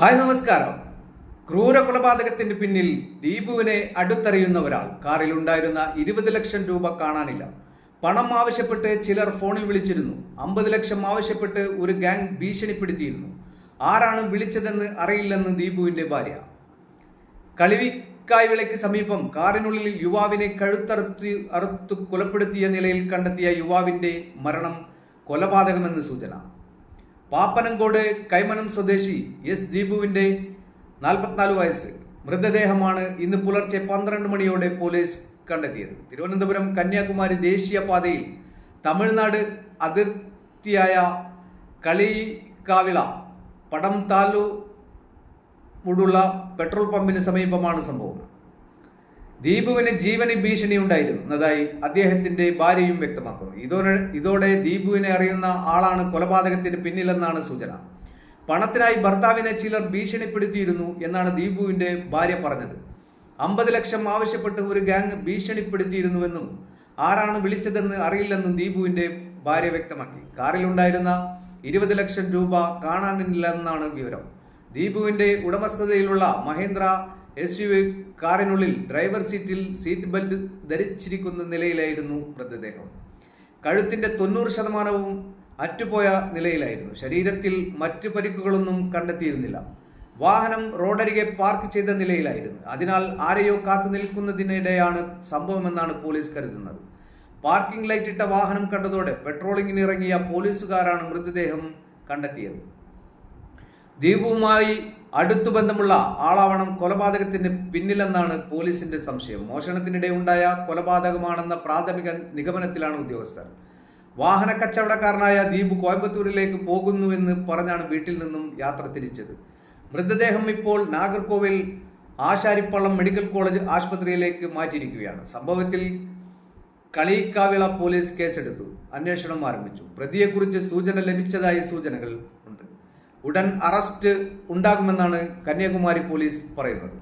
Hi നമസ്കാരം. ക്രൂര കൊലപാതകത്തിന് പിന്നിൽ ദീപുവിനെ അടുത്തറിയുന്ന ഒരാൾ കാറിൽ ഉണ്ടായിരുന്ന ഇരുപത് ലക്ഷം രൂപ കാണാനില്ല. പണം ആവശ്യപ്പെട്ട് ചിലർ ഫോണിൽ വിളിച്ചിരുന്നു. അമ്പത് ലക്ഷം ആവശ്യപ്പെട്ട് ഒരു ഗാങ് ഭീഷണിപ്പെടുത്തിയിരുന്നു. ആരാണ് വിളിച്ചതെന്ന് അറിയില്ലെന്ന് ദീപുവിന്റെ ഭാര്യ. കളിവിക്കായ്വിളയ്ക്ക് സമീപം കാറിനുള്ളിൽ യുവാവിനെ കഴുത്തറുത്ത് അറുത്തു കൊലപ്പെടുത്തിയ നിലയിൽ കണ്ടെത്തിയ യുവാവിന്റെ മരണം കൊലപാതകമെന്ന് സൂചന. പാപ്പനംകോട് കൈമനം സ്വദേശി എസ് ദീപുവിന്റെ നാൽപ്പത്തിനാല് വയസ്സ്. മൃതദേഹമാണ് ഇന്ന് പുലർച്ചെ പന്ത്രണ്ട് മണിയോടെ പോലീസ് കണ്ടെത്തിയത്. തിരുവനന്തപുരം കന്യാകുമാരി ദേശീയപാതയിൽ തമിഴ്നാട് അതിർത്തിയായ കളിക്കാവിള പടം താലു മുടുള്ള പെട്രോൾ പമ്പിന് സമീപമാണ് സംഭവം. ദീപുവിന് ജീവന് ഭീഷണി ഉണ്ടായിരുന്നതായി അദ്ദേഹത്തിന്റെ ഭാര്യയും വ്യക്തമാക്കുന്നു. ഇതോടെ ഇതോടെ ദീപുവിനെ അറിയുന്ന ആളാണ് കൊലപാതകത്തിന് പിന്നിലെന്നാണ് സൂചന. പണത്തിനായി ഭർത്താവിനെ ചിലർ ഭീഷണിപ്പെടുത്തിയിരുന്നു എന്നാണ് ദീപുവിന്റെ ഭാര്യ പറഞ്ഞത്. അമ്പത് ലക്ഷം ആവശ്യപ്പെട്ട് ഒരു ഗാങ് ഭീഷണിപ്പെടുത്തിയിരുന്നുവെന്നും ആരാണ് വിളിച്ചതെന്ന് അറിയില്ലെന്നും ദീപുവിന്റെ ഭാര്യ വ്യക്തമാക്കി. കാറിലുണ്ടായിരുന്ന ഇരുപത് ലക്ഷം രൂപ കാണാനില്ലെന്നാണ് വിവരം. ദീപുവിന്റെ ഉടമസ്ഥതയിലുള്ള മഹേന്ദ്ര എസ് യു കാറിനുള്ളിൽ ഡ്രൈവർ സീറ്റിൽ സീറ്റ് ബെൽറ്റ് ധരിച്ചിരിക്കുന്ന നിലയിലായിരുന്നു മൃതദേഹം. കഴുത്തിന്റെ തൊണ്ണൂറ് ശതമാനവും അറ്റുപോയ നിലയിലായിരുന്നു. ശരീരത്തിൽ മറ്റു പരിക്കുകളൊന്നും കണ്ടെത്തിയിരുന്നില്ല. വാഹനം റോഡരികെ പാർക്ക് ചെയ്ത നിലയിലായിരുന്നു. അതിനാൽ ആരെയോ കാത്തു നിൽക്കുന്നതിനിടെയാണ് സംഭവമെന്നാണ് പോലീസ് കരുതുന്നത്. പാർക്കിംഗ് ലൈറ്റ് ഇട്ട വാഹനം കണ്ടതോടെ പെട്രോളിംഗിന് ഇറങ്ങിയ പോലീസുകാരാണ് മൃതദേഹം കണ്ടെത്തിയത്. ദീപുവുമായി അടുത്തു ബന്ധമുള്ള ആളാവണം കൊലപാതകത്തിന് പിന്നിലെന്നാണ് പോലീസിന്റെ സംശയം. മോഷണത്തിനിടെ ഉണ്ടായ കൊലപാതകമാണെന്ന പ്രാഥമിക നിഗമനത്തിലാണ് ഉദ്യോഗസ്ഥർ. വാഹന കച്ചവടക്കാരനായ ദീപ് കോയമ്പത്തൂരിലേക്ക് പോകുന്നുവെന്ന് പറഞ്ഞാണ് വീട്ടിൽ നിന്നും യാത്ര തിരിച്ചത്. മൃതദേഹം ഇപ്പോൾ നാഗർകോവിൽ ആശാരിപ്പള്ളം മെഡിക്കൽ കോളേജ് ആശുപത്രിയിലേക്ക് മാറ്റിയിരിക്കുകയാണ്. സംഭവത്തിൽ കളിക്കാവിള പോലീസ് കേസെടുത്തു. അന്വേഷണം ആരംഭിച്ചു. പ്രതിയെക്കുറിച്ച് സൂചന ലഭിച്ചതായി സൂചനകൾ ഉണ്ട്. ഉടൻ അറസ്റ്റ് ഉണ്ടാകുമെന്നാണ് കന്യാകുമാരി പോലീസ് പറയുന്നത്